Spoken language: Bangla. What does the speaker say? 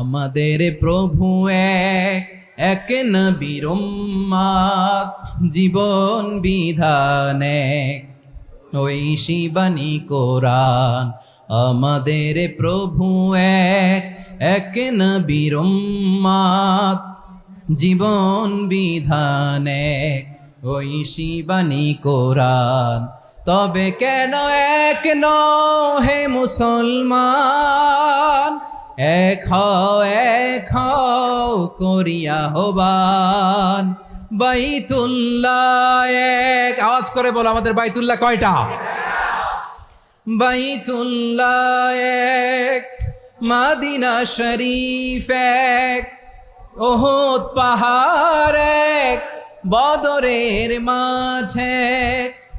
আমাদের প্রভু এক এক জীবন বিধান এক। ওই শিবানী কোরআন আমাদের প্রভু এক এক নবীরম্মাত জীবন বিধান ওই কোরআন তবে কেন এক নও হে মুসলমান? এক এক করিয়া হবান বাইতুল্লাহ এক। আওয়াজ করে বলো আমাদের বাইতুল্লাহ কয়টা? বাইতুল্লাহ এক, মাদিনা শরীফ এক, ওহদ পাহাড় এক, বদরের মাঠে